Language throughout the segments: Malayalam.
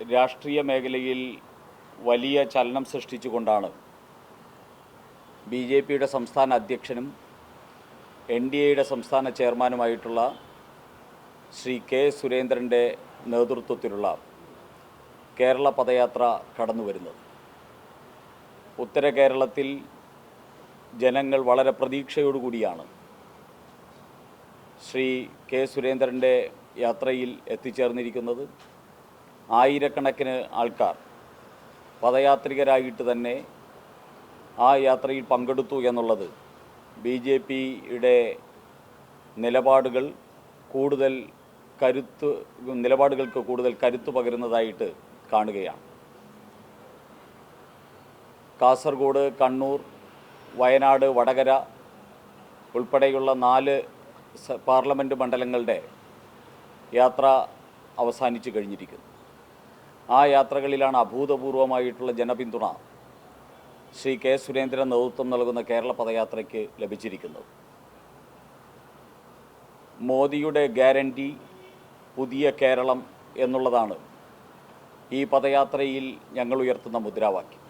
രാഷ്ട്രീയ മേഖലയിൽ വലിയ ചലനം സൃഷ്ടിച്ചുകൊണ്ടാണ് ബി ജെ പിയുടെ സംസ്ഥാന അധ്യക്ഷനും എൻ ഡി എയുടെ സംസ്ഥാന ചെയർമാനുമായിട്ടുള്ള ശ്രീ കെ സുരേന്ദ്രന്റെ നേതൃത്വത്തിലുള്ള കേരള പദയാത്ര കടന്നു വരുന്നത്. ഉത്തര കേരളത്തിൽ ജനങ്ങൾ വളരെ പ്രതീക്ഷയോടുകൂടിയാണ് ശ്രീ കെ സുരേന്ദ്രന്റെ യാത്രയിൽ എത്തിച്ചേർന്നിരിക്കുന്നത്. ആയിരക്കണക്കിന് ആൾക്കാർ പദയാത്രികരായിട്ട് തന്നെ ആ യാത്രയിൽ പങ്കെടുത്തു എന്നുള്ളത് ബി ജെ പിയുടെ നിലപാടുകൾ കൂടുതൽ കരുത്ത് നിലപാടുകൾക്ക് കൂടുതൽ കരുത്ത് പകരുന്നതായിട്ട് കാണുകയാണ്. കാസർഗോഡ് കണ്ണൂർ വയനാട് വടകര ഉൾപ്പെടെയുള്ള നാല് പാർലമെന്റ് മണ്ഡലങ്ങളുടെ യാത്ര അവസാനിച്ചു കഴിഞ്ഞിരിക്കുന്നു. ആ യാത്രകളിലാണ് അഭൂതപൂർവമായിട്ടുള്ള ജനപിന്തുണ ശ്രീ കെ സുരേന്ദ്രൻ നേതൃത്വം നൽകുന്ന കേരള പദയാത്രയ്ക്ക് ലഭിച്ചിരിക്കുന്നത്. മോദിയുടെ ഗ്യാരണ്ടി പുതിയ കേരളം എന്നുള്ളതാണ് ഈ പദയാത്രയിൽ ഞങ്ങൾ ഉയർത്തുന്ന മുദ്രാവാക്യം.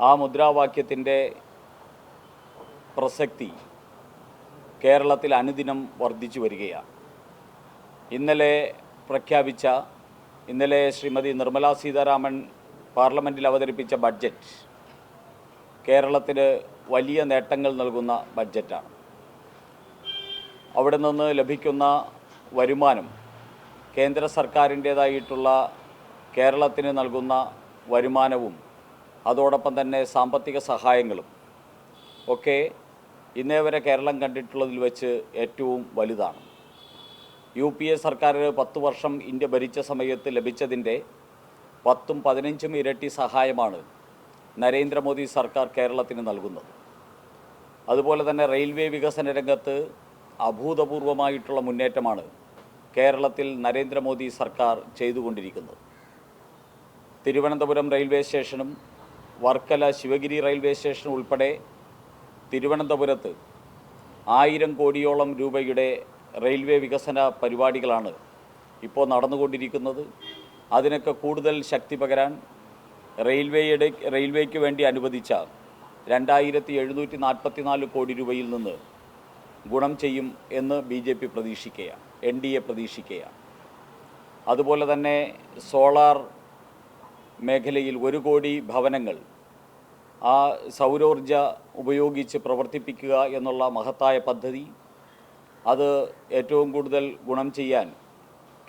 ആ മുദ്രാവാക്യത്തിന്റെ പ്രസക്തി കേരളത്തിൽ അനുദിനം വർദ്ധിച്ചു വരികയാണ്. ഇന്നലെ പ്രഖ്യാപിച്ച ഇന്നലെ ശ്രീമതി നിർമ്മലാ സീതാരാമൻ പാർലമെന്റിൽ അവതരിപ്പിച്ച ബഡ്ജറ്റ് കേരളത്തിന് വലിയ നേട്ടങ്ങൾ നൽകുന്ന ബഡ്ജറ്റാണ്. അവിടെ നിന്ന് ലഭിക്കുന്ന വരുമാനം കേന്ദ്ര സർക്കാരിന്റേതായിട്ടുള്ള കേരളത്തിന് നൽകുന്ന വരുമാനവും അതോടൊപ്പം തന്നെ സാമ്പത്തിക സഹായങ്ങളും ഒക്കെ ഇന്നേ വരെ കേരളം കണ്ടിട്ടുള്ളതിൽ വെച്ച് ഏറ്റവും വലുതാണ്. യു പി എ സർക്കാർ പത്ത് വർഷം ഇന്ത്യ ഭരിച്ച സമയത്ത് ലഭിച്ചതിന്റെ പത്തും പതിനഞ്ചും ഇരട്ടി സഹായമാണ് നരേന്ദ്രമോദി സർക്കാർ കേരളത്തിന് നൽകുന്നത്. അതുപോലെ തന്നെ റെയിൽവേ വികസന രംഗത്ത് അഭൂതപൂർവമായിട്ടുള്ള മുന്നേറ്റമാണ് കേരളത്തിൽ നരേന്ദ്രമോദി സർക്കാർ ചെയ്തുകൊണ്ടിരിക്കുന്നത്. തിരുവനന്തപുരം റെയിൽവേ സ്റ്റേഷനും വർക്കല ശിവഗിരി റെയിൽവേ സ്റ്റേഷനും ഉൾപ്പെടെ തിരുവനന്തപുരത്ത് ആയിരം കോടിയോളം രൂപയുടെ റെയിൽവേ വികസന പരിപാടികളാണ് ഇപ്പോൾ നടന്നുകൊണ്ടിരിക്കുന്നത്. അതിനൊക്കെ കൂടുതൽ ശക്തി പകരാൻ റെയിൽവേയുടെ റെയിൽവേക്ക് വേണ്ടി അനുവദിച്ച രണ്ടായിരത്തി എഴുന്നൂറ്റി നാൽപ്പത്തി നാല് കോടി രൂപയിൽ നിന്ന് ഗുണം ചെയ്യും എന്ന് ബി ജെ പി പ്രതീക്ഷിക്കുകയാണ് എൻ ഡി എ പ്രതീക്ഷിക്കുകയാണ്. അതുപോലെ തന്നെ സോളാർ മേഖലയിൽ ഒരു കോടി ഭവനങ്ങൾ ആ സൗരോർജ ഉപയോഗിച്ച് പ്രവർത്തിപ്പിക്കുക എന്നുള്ള മഹത്തായ പദ്ധതി അത് ഏറ്റവും കൂടുതൽ ഗുണം ചെയ്യാൻ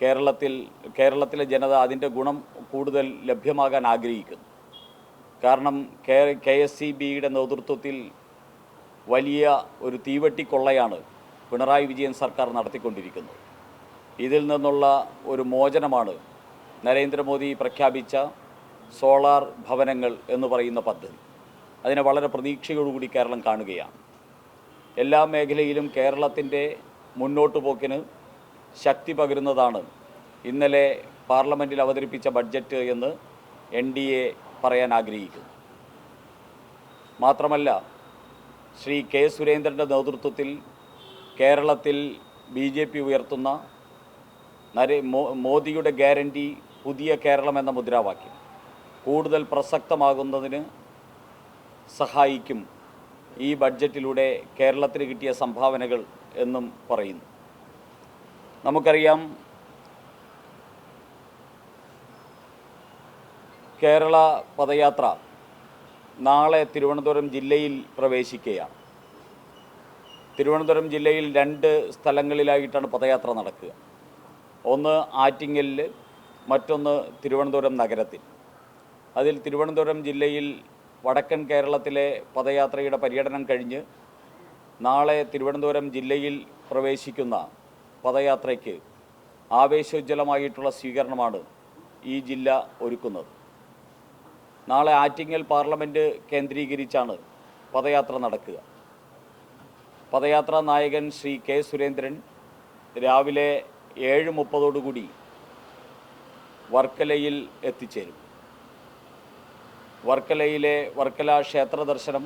കേരളത്തിൽ കേരളത്തിലെ ജനത അതിന്റെ ഗുണം കൂടുതൽ ലഭ്യമാകാൻ ആഗ്രഹിക്കുന്നു. കാരണം കെ കെ എസ് സി ബിയുടെ നേതൃത്വത്തിൽ വലിയ ഒരു തീവട്ടിക്കൊള്ളയാണ് പിണറായി വിജയൻ സർക്കാർ നടത്തിക്കൊണ്ടിരിക്കുന്നത്. ഇതിൽ നിന്നുള്ള ഒരു മോചനമാണ് നരേന്ദ്രമോദി പ്രഖ്യാപിച്ച സോളാർ ഭവനങ്ങൾ എന്ന് പറയുന്ന പദ്ധതി. അതിനെ വളരെ പ്രതീക്ഷയോടുകൂടി കേരളം കാണുകയാണ്. എല്ലാ മേഖലയിലും കേരളത്തിന്റെ മുന്നോട്ടു പോക്കിന് ശക്തി പകരുന്നതാണ്. ഇന്നലെ പാർലമെന്റിൽ അവതരിപ്പിച്ച ബഡ്ജറ്റ് എന്ന് എൻ ഡി എ പറയാൻ ആഗ്രഹിക്കുന്നു. മാത്രമല്ല ശ്രീ കെ സുരേന്ദ്രന്റെ നേതൃത്വത്തിൽ കേരളത്തിൽ ബി ജെ പി ഉയർത്തുന്ന നരേ മോദിയുടെ ഗ്യാരണ്ടി പുതിയ കേരളം എന്ന മുദ്രാവാക്യം. കൂടുതൽ പ്രസക്തമാകുന്നതിന് സഹായിക്കും ഈ ബഡ്ജറ്റിലൂടെ കേരളത്തിന് കിട്ടിയ സംഭാവനകൾ എന്നും പറയുന്നു. നമുക്കറിയാം കേരള പദയാത്ര നാളെ തിരുവനന്തപുരം ജില്ലയിൽ പ്രവേശിക്കുകയാണ്. തിരുവനന്തപുരം ജില്ലയിൽ രണ്ട് സ്ഥലങ്ങളിലായിട്ടാണ് പദയാത്ര നടക്കുക. ഒന്ന് ആറ്റിങ്ങലിൽ മറ്റൊന്ന് തിരുവനന്തപുരം നഗരത്തിൽ. അതിൽ തിരുവനന്തപുരം ജില്ലയിൽ വടക്കൻ കേരളത്തിലെ പദയാത്രയുടെ പര്യടനം കഴിഞ്ഞ് നാളെ തിരുവനന്തപുരം ജില്ലയിൽ പ്രവേശിക്കുന്ന പദയാത്രയ്ക്ക് ആവേശോജ്വലമായിട്ടുള്ള സ്വീകരണമാണ് ഈ ജില്ല ഒരുക്കുന്നത്. നാളെ ആറ്റിങ്ങൽ പാർലമെന്റ് കേന്ദ്രീകരിച്ചാണ് പദയാത്ര നടക്കുക. പദയാത്രാ നായകൻ ശ്രീ കെ സുരേന്ദ്രൻ രാവിലെ ഏഴ് മുപ്പതോടുകൂടി വർക്കലയിൽ എത്തിച്ചേരും. വർക്കലയിലെ വർക്കല ക്ഷേത്ര ദർശനം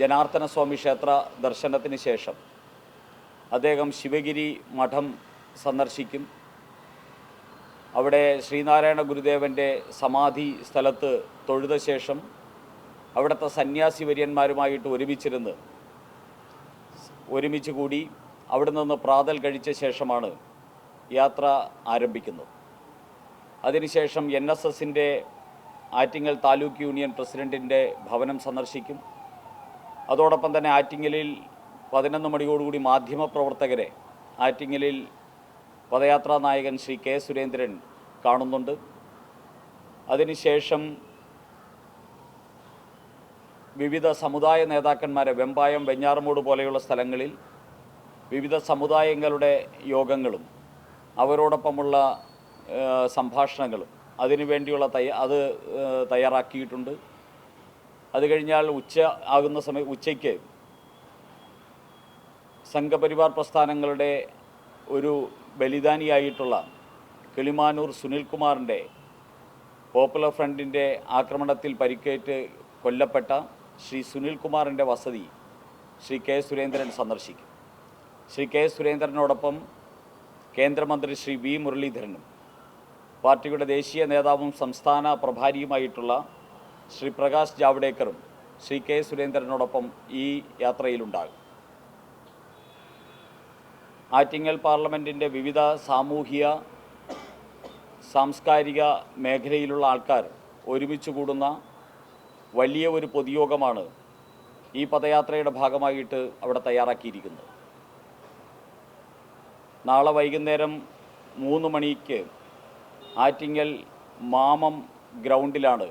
ജനാർദ്ദന സ്വാമി ക്ഷേത്ര ദർശനത്തിന് ശേഷം അദ്ദേഹം ശിവഗിരി മഠം സന്ദർശിക്കും. അവിടെ ശ്രീനാരായണ ഗുരുദേവന്റെ സമാധി സ്ഥലത്ത് തൊഴുത ശേഷം അവിടുത്തെ സന്യാസി വര്യന്മാരുമായിട്ട് ഒരുമിച്ചിരുന്ന് ഒരുമിച്ച് കൂടി അവിടെ നിന്ന് പ്രാതൽ കഴിച്ച ശേഷമാണ് യാത്ര ആരംഭിക്കുന്നത്. അതിനുശേഷം എൻ എസ് എസിന്റെ ആറ്റിങ്ങൽ താലൂക്ക് യൂണിയൻ പ്രസിഡന്റിന്റെ ഭവനം സന്ദർശിക്കും. അതോടൊപ്പം തന്നെ ആറ്റിങ്ങലിൽ പതിനൊന്ന് മണിയോടുകൂടി മാധ്യമപ്രവർത്തകരെ ആറ്റിങ്ങലിൽ പദയാത്രാ നായകൻ ശ്രീ കെ സുരേന്ദ്രൻ കാണുന്നുണ്ട്. അതിനുശേഷം വിവിധ സമുദായ നേതാക്കന്മാരെ വെമ്പായം വെഞ്ഞാറമൂട് പോലെയുള്ള സ്ഥലങ്ങളിൽ വിവിധ സമുദായങ്ങളുടെ യോഗങ്ങളും അവരോടൊപ്പമുള്ള സംഭാഷണങ്ങളും അതിനു വേണ്ടിയുള്ള തയ്യ അത് തയ്യാറാക്കിയിട്ടുണ്ട്. അത് കഴിഞ്ഞാൽ ഉച്ച ആകുന്ന സമയം ഉച്ചയ്ക്ക് സംഘപരിവാർ പ്രസ്ഥാനങ്ങളുടെ ഒരു ബലിദാനിയായിട്ടുള്ള കിളിമാനൂർ സുനിൽകുമാറിന്റെ പോപ്പുലർ ഫ്രണ്ടിന്റെ ആക്രമണത്തിൽ പരിക്കേറ്റ് കൊല്ലപ്പെട്ട ശ്രീ സുനിൽകുമാറിന്റെ വസതി ശ്രീ കെ സുരേന്ദ്രൻ സന്ദർശിക്കും. ശ്രീ കെ സുരേന്ദ്രനോടൊപ്പം കേന്ദ്രമന്ത്രി ശ്രീ വി മുരളീധരനും പാർട്ടിയുടെ ദേശീയ നേതാവും സംസ്ഥാന പ്രഭാരിയുമായിട്ടുള്ള ശ്രീ പ്രകാശ് ജാവ്ഡേക്കറും ശ്രീ കെ സുരേന്ദ്രനോടൊപ്പം ഈ യാത്രയിലുണ്ടാകും. ആറ്റിങ്ങൽ പാർലമെന്റിന്റെ വിവിധ സാമൂഹിക സാംസ്കാരിക മേഖലയിലുള്ള ആൾക്കാർ ഒരുമിച്ച് കൂടുന്ന വലിയ ഒരു പൊതുയോഗമാണ് ഈ പദയാത്രയുടെ ഭാഗമായിട്ട് അവിടെ തയ്യാറാക്കിയിരിക്കുന്നത്. നാളെ വൈകുന്നേരം മൂന്ന് മണിക്ക് ആറ്റിങ്ങൽ മാമം ഗ്രൗണ്ടിലാണ്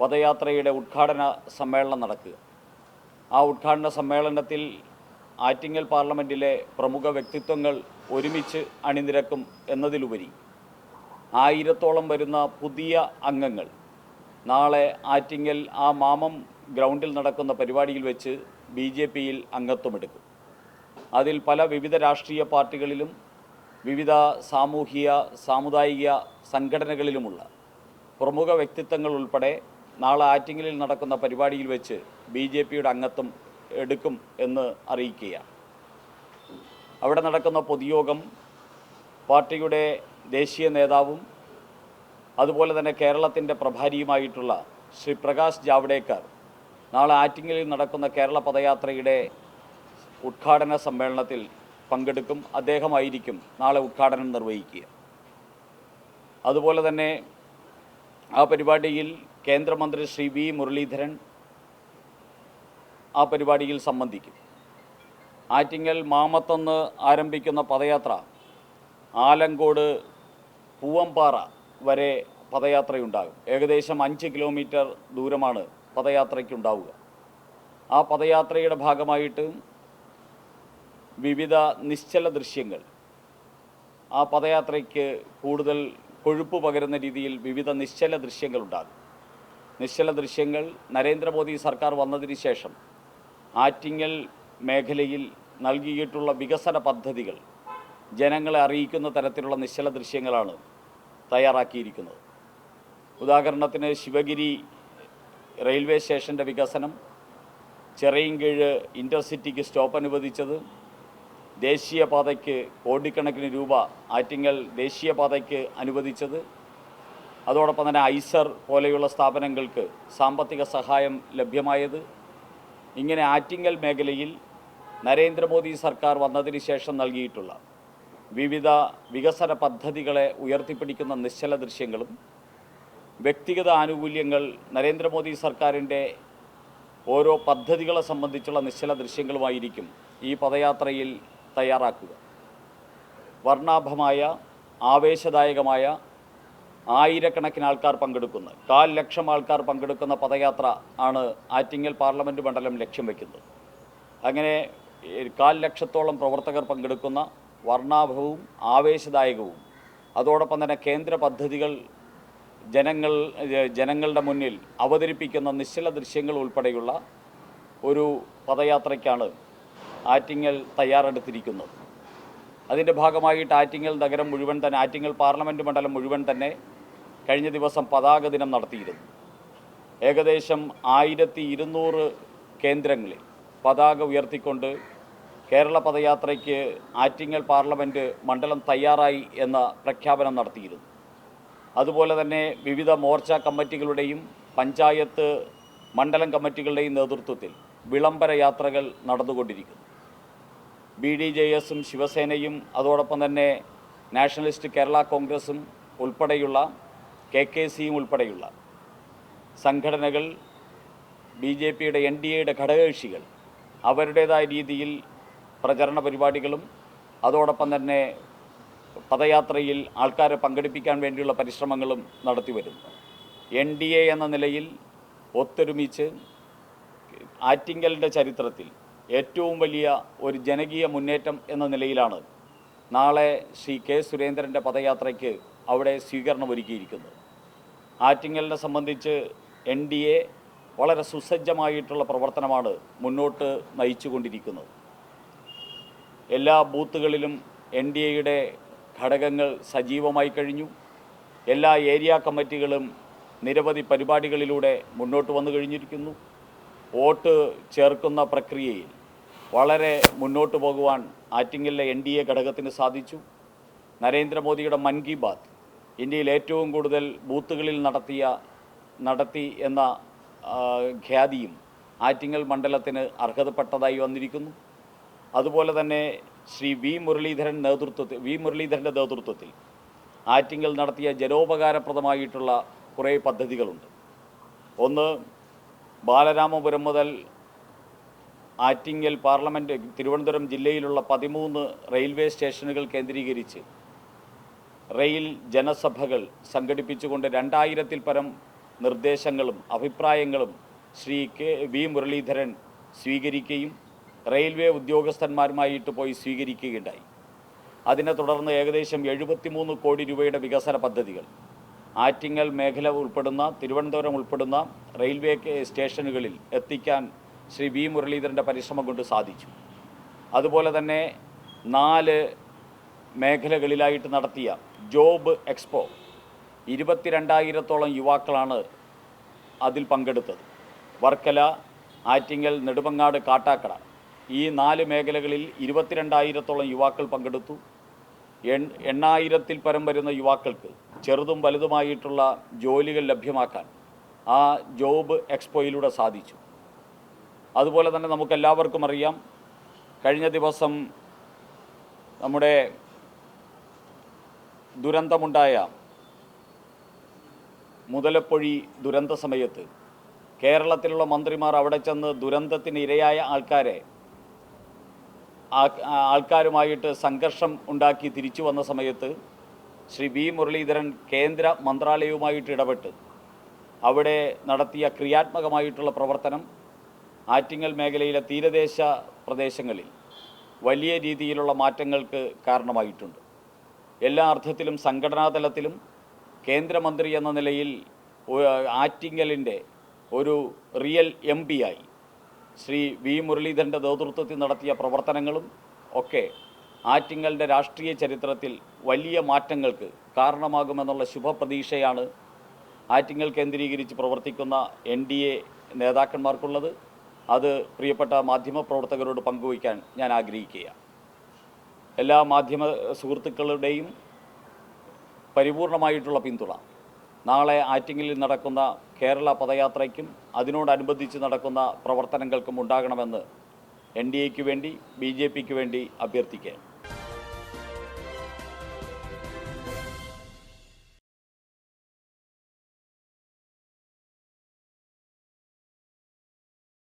പദയാത്രയുടെ ഉദ്ഘാടന സമ്മേളനം നടക്കുക. ആ ഉദ്ഘാടന സമ്മേളനത്തിൽ ആറ്റിങ്ങൽ പാർലമെന്റിലെ പ്രമുഖ വ്യക്തിത്വങ്ങൾ ഒരുമിച്ച് അണിനിരക്കും എന്നതിലുപരി ആയിരത്തോളം വരുന്ന പുതിയ അംഗങ്ങൾ. നാളെ ആറ്റിങ്ങൽ ആ മാമം ഗ്രൗണ്ടിൽ നടക്കുന്ന പരിപാടിയിൽ വെച്ച് ബി ജെ പിയിൽ അംഗത്വമെടുക്കും. അതിൽ പല വിവിധ രാഷ്ട്രീയ പാർട്ടികളിലും വിവിധ സാമൂഹിക സാമുദായിക സംഘടനകളിലുമുള്ള പ്രമുഖ വ്യക്തിത്വങ്ങൾ ഉൾപ്പെടെ നാളെ ആറ്റിങ്ങലിൽ നടക്കുന്ന പരിപാടിയിൽ വെച്ച് ബി ജെ പിയുടെ അംഗത്വം എടുക്കും എന്ന് അറിയിക്കുകയാണ്. അവിടെ നടക്കുന്ന പൊതുയോഗം പാർട്ടിയുടെ ദേശീയ നേതാവും അതുപോലെ തന്നെ കേരളത്തിന്റെ പ്രഭാരിയുമായിട്ടുള്ള ശ്രീ പ്രകാശ് ജാവ്ഡേക്കർ നാളെ ആറ്റിങ്ങലിൽ നടക്കുന്ന കേരള പദയാത്രയുടെ ഉദ്ഘാടന സമ്മേളനത്തിൽ പങ്കെടുക്കും. അദ്ദേഹമായിരിക്കും നാളെ ഉദ്ഘാടനം നിർവഹിക്കുക. അതുപോലെ തന്നെ ആ പരിപാടിയിൽ കേന്ദ്രമന്ത്രി ശ്രീ വി മുരളീധരൻ ആ പരിപാടിയിൽ സംബന്ധിക്കും. ആറ്റിങ്ങൽ മാമത്തെന്ന് ആരംഭിക്കുന്ന പദയാത്ര ആലങ്കോട് പൂവമ്പാറ വരെ പദയാത്രയുണ്ടാകും. ഏകദേശം അഞ്ച് കിലോമീറ്റർ ദൂരമാണ് പദയാത്രയ്ക്കുണ്ടാവുക. ആ പദയാത്രയുടെ ഭാഗമായിട്ട് വിവിധ നിശ്ചല ദൃശ്യങ്ങൾ. ആ പദയാത്രയ്ക്ക് കൂടുതൽ കൊഴുപ്പ് പകരുന്ന രീതിയിൽ വിവിധ നിശ്ചല ദൃശ്യങ്ങൾ ഉണ്ടാകും നിശ്ചല ദൃശ്യങ്ങൾ നരേന്ദ്രമോദി സർക്കാർ വന്നതിന് ശേഷം ആറ്റിങ്ങൽ മേഖലയിൽ നൽകിയിട്ടുള്ള വികസന പദ്ധതികൾ ജനങ്ങളെ അറിയിക്കുന്ന തരത്തിലുള്ള നിശ്ചല ദൃശ്യങ്ങളാണ് തയ്യാറാക്കിയിരിക്കുന്നത്. ഉദാഹരണത്തിന് ശിവഗിരി റെയിൽവേ സ്റ്റേഷന്റെ വികസനം ചെറിയൻകീഴ് ഇന്റർസിറ്റിക്ക് സ്റ്റോപ്പ് അനുവദിച്ചത് ദേശീയപാതയ്ക്ക് കോടിക്കണക്കിന് രൂപ ആറ്റിങ്ങൽ ദേശീയപാതയ്ക്ക് അനുവദിച്ചത്. അതോടൊപ്പം തന്നെ ഐസർ പോലെയുള്ള സ്ഥാപനങ്ങൾക്ക് സാമ്പത്തിക സഹായം ലഭ്യമായത്. ഇങ്ങനെ ആറ്റിങ്ങൽ മേഖലയിൽ നരേന്ദ്രമോദി സർക്കാർ വന്നതിന് ശേഷം നൽകിയിട്ടുള്ള വിവിധ വികസന പദ്ധതികളെ ഉയർത്തിപ്പിടിക്കുന്ന നിശ്ചല ദൃശ്യങ്ങളും വ്യക്തിഗത ആനുകൂല്യങ്ങൾ നരേന്ദ്രമോദി സർക്കാരിന്റെ ഓരോ പദ്ധതികളെ സംബന്ധിച്ചുള്ള നിശ്ചല ദൃശ്യങ്ങളുമായിരിക്കും ഈ പദയാത്രയിൽ തയ്യാറാക്കുക. വർണാഭമായ ആവേശദായകമായ ആയിരക്കണക്കിന് ആൾക്കാർ പങ്കെടുക്കുന്ന. കാൽ ലക്ഷം ആൾക്കാർ പങ്കെടുക്കുന്ന പദയാത്ര ആണ് ആറ്റിങ്ങൽ പാർലമെന്റ് മണ്ഡലം ലക്ഷ്യം വയ്ക്കുന്നത് അങ്ങനെ കാൽ ലക്ഷത്തോളം പ്രവർത്തകർ പങ്കെടുക്കുന്ന വർണാഭവും ആവേശദായകവും അതോടൊപ്പം തന്നെ കേന്ദ്ര പദ്ധതികൾ ജനങ്ങൾ ജനങ്ങളുടെ മുന്നിൽ അവതരിപ്പിക്കുന്ന നിശ്ചല ദൃശ്യങ്ങൾ ഉൾപ്പെടെയുള്ള ഒരു പദയാത്രയ്ക്കാണ് ആറ്റിങ്ങൽ തയ്യാറെടുത്തിരിക്കുന്നത് അതിന്റെ ഭാഗമായിട്ട് ആറ്റിങ്ങൽ നഗരം മുഴുവൻ തന്നെ ആറ്റിങ്ങൽ പാർലമെന്റ് മണ്ഡലം മുഴുവൻ തന്നെ കഴിഞ്ഞ ദിവസം പതാക ദിനം നടത്തിയിരുന്നു. ഏകദേശം ആയിരത്തി ഇരുന്നൂറ് കേന്ദ്രങ്ങളിൽ പതാക ഉയർത്തിക്കൊണ്ട് കേരള പദയാത്രയ്ക്ക് ആറ്റിങ്ങൽ പാർലമെന്റ് മണ്ഡലം തയ്യാറായി എന്ന പ്രഖ്യാപനം നടത്തിയിരുന്നു. അതുപോലെ തന്നെ വിവിധ മോർച്ച കമ്മിറ്റികളുടെയും പഞ്ചായത്ത് മണ്ഡലം കമ്മിറ്റികളുടെയും നേതൃത്വത്തിൽ വിളംബര യാത്രകൾ നടന്നുകൊണ്ടിരിക്കുന്നു. ബി ഡി ജെ എസും ശിവസേനയും അതോടൊപ്പം തന്നെ നാഷണലിസ്റ്റ് കേരള കോൺഗ്രസും ഉൾപ്പെടെയുള്ള കെ കെ സിയും ഉൾപ്പെടെയുള്ള സംഘടനകൾ ബി ജെ പിയുടെ എൻ ഡി എയുടെ ഘടകകക്ഷികൾ അവരുടേതായ രീതിയിൽ പ്രചരണ പരിപാടികളും അതോടൊപ്പം തന്നെ പദയാത്രയിൽ ആൾക്കാരെ പങ്കെടുപ്പിക്കാൻ വേണ്ടിയുള്ള പരിശ്രമങ്ങളും നടത്തി വരുന്നു. എൻ ഡി എ എന്ന നിലയിൽ ഒത്തൊരുമിച്ച് ആറ്റിങ്കലിന്റെ ചരിത്രത്തിൽ ഏറ്റവും വലിയ ഒരു ജനകീയ മുന്നേറ്റം എന്ന നിലയിലാണ് നാളെ ശ്രീ കെ സുരേന്ദ്രന്റെ പദയാത്രയ്ക്ക് അവിടെ സ്വീകരണം ഒരുക്കിയിരിക്കുന്നത് ആറ്റിങ്ങലിനെ സംബന്ധിച്ച് എൻ ഡി എ വളരെ സുസജ്ജമായിട്ടുള്ള പ്രവർത്തനമാണ് മുന്നോട്ട് നയിച്ചുകൊണ്ടിരിക്കുന്നത്. എല്ലാ ബൂത്തുകളിലും എൻ ഡി എയുടെ ഘടകങ്ങൾ സജീവമായി കഴിഞ്ഞു. എല്ലാ ഏരിയ കമ്മിറ്റികളും നിരവധി പരിപാടികളിലൂടെ മുന്നോട്ട് വന്നു കഴിഞ്ഞിരിക്കുന്നു. വോട്ട് ചേർക്കുന്ന പ്രക്രിയയിൽ വളരെ മുന്നോട്ട് പോകുവാൻ ആറ്റിങ്ങലിലെ എൻ ഡി എ ഘടകത്തിന് സാധിച്ചു. നരേന്ദ്രമോദിയുടെ മൻ കി ബാത്ത് ഇന്ത്യയിൽ ഏറ്റവും കൂടുതൽ ബൂത്തുകളിൽ നടത്തിയ നടത്തി എന്ന ഖ്യാതിയും ആറ്റിങ്ങൽ മണ്ഡലത്തിന് അർഹതപ്പെട്ടതായി വന്നിരിക്കുന്നു. അതുപോലെ തന്നെ ശ്രീ വി മുരളീധരൻ നേതൃത്വത്തിൽ വി മുരളീധരന്റെ നേതൃത്വത്തിൽ ആറ്റിങ്ങൽ നടത്തിയ ജനോപകാരപ്രദമായിട്ടുള്ള കുറേ പദ്ധതികളുണ്ട്. ഒന്ന് ബാലരാമപുരം മുതൽ ആറ്റിങ്ങൽ പാർലമെന്റ് തിരുവനന്തപുരം ജില്ലയിലുള്ള പതിമൂന്ന് റെയിൽവേ സ്റ്റേഷനുകൾ കേന്ദ്രീകരിച്ച് റെയിൽ ജനസഭകൾ സംഘടിപ്പിച്ചുകൊണ്ട് രണ്ടായിരത്തിൽ പരം നിർദ്ദേശങ്ങളും അഭിപ്രായങ്ങളും ശ്രീ കെ വി മുരളീധരൻ സ്വീകരിക്കുകയും റെയിൽവേ ഉദ്യോഗസ്ഥന്മാരുമായിട്ട് പോയി സ്വീകരിക്കുകയുണ്ടായി. അതിനെ തുടർന്ന് ഏകദേശം എഴുപത്തിമൂന്ന് കോടി രൂപയുടെ വികസന പദ്ധതികൾ. ആറ്റിങ്ങൽ മേഖല ഉൾപ്പെടുന്ന തിരുവനന്തപുരം ഉൾപ്പെടുന്ന റെയിൽവേ സ്റ്റേഷനുകളിൽ എത്തിക്കാൻ ശ്രീ വി മുരളീധരന്റെ പരിശ്രമം കൊണ്ട് സാധിച്ചു. അതുപോലെ തന്നെ നാല് മേഖലകളിലായിട്ട് നടത്തിയ ജോബ് എക്സ്പോ ഇരുപത്തിരണ്ടായിരത്തോളം യുവാക്കളാണ് അതിൽ പങ്കെടുത്തത്. വർക്കല ആറ്റിങ്ങൽ നെടുമങ്ങാട് കാട്ടാക്കട ഈ നാല് മേഖലകളിൽ ഇരുപത്തിരണ്ടായിരത്തോളം യുവാക്കൾ പങ്കെടുത്തു. എണ്ണായിരത്തിൽ പരം വരുന്ന യുവാക്കൾക്ക് ചെറുതും വലുതുമായിട്ടുള്ള ജോലികൾ ലഭ്യമാക്കാൻ ആ ജോബ് എക്സ്പോയിലൂടെ സാധിച്ചു. അതുപോലെ തന്നെ നമുക്കെല്ലാവർക്കും അറിയാം കഴിഞ്ഞ ദിവസം നമ്മുടെ ദുരന്തമുണ്ടായ മുതലപ്പൊഴി ദുരന്ത സമയത്ത് കേരളത്തിലുള്ള മന്ത്രിമാർ അവിടെ ചെന്ന് ദുരന്തത്തിന് ഇരയായ ആൾക്കാരെ ആൾക്കാരുമായിട്ട് സംഘർഷം ഉണ്ടാക്കി തിരിച്ചു വന്ന സമയത്ത് ശ്രീ വി മുരളീധരൻ കേന്ദ്ര മന്ത്രാലയവുമായിട്ട് ഇടപെട്ട് അവിടെ നടത്തിയ ക്രിയാത്മകമായിട്ടുള്ള പ്രവർത്തനം ആറ്റിങ്ങൽ മേഖലയിലെ തീരദേശ പ്രദേശങ്ങളിൽ വലിയ രീതിയിലുള്ള മാറ്റങ്ങൾക്ക് കാരണമായിട്ടുണ്ട്. എല്ലാ അർത്ഥത്തിലും സംഘടനാ തലത്തിലും കേന്ദ്രമന്ത്രി എന്ന നിലയിൽ ആറ്റിങ്ങലിന്റെ ഒരു റിയൽ എം ആയി ശ്രീ വി മുരളീധരന്റെ നേതൃത്വത്തിൽ നടത്തിയ പ്രവർത്തനങ്ങളും ഒക്കെ ആറ്റിങ്ങലിന്റെ രാഷ്ട്രീയ ചരിത്രത്തിൽ വലിയ മാറ്റങ്ങൾക്ക് കാരണമാകുമെന്നുള്ള ശുഭപ്രതീക്ഷയാണ് ആറ്റിങ്ങൽ കേന്ദ്രീകരിച്ച് പ്രവർത്തിക്കുന്ന എൻ ഡി എ നേതാക്കന്മാർക്കുള്ളത്. അത് പ്രിയപ്പെട്ട മാധ്യമപ്രവർത്തകരോട് പങ്കുവയ്ക്കാൻ ഞാൻ ആഗ്രഹിക്കുക എല്ലാ മാധ്യമ സുഹൃത്തുക്കളുടെയും പരിപൂർണമായിട്ടുള്ള പിന്തുണ. നാളെ ആറ്റിങ്ങലിൽ നടക്കുന്ന കേരള പദയാത്രയ്ക്കും അതിനോടനുബന്ധിച്ച് നടക്കുന്ന പ്രവർത്തനങ്ങൾക്കും ഉണ്ടാകണമെന്ന് എൻ ഡി എക്ക് വേണ്ടി ബി ജെ പിക്ക് വേണ്ടി അഭ്യർത്ഥിക്കുകയാണ്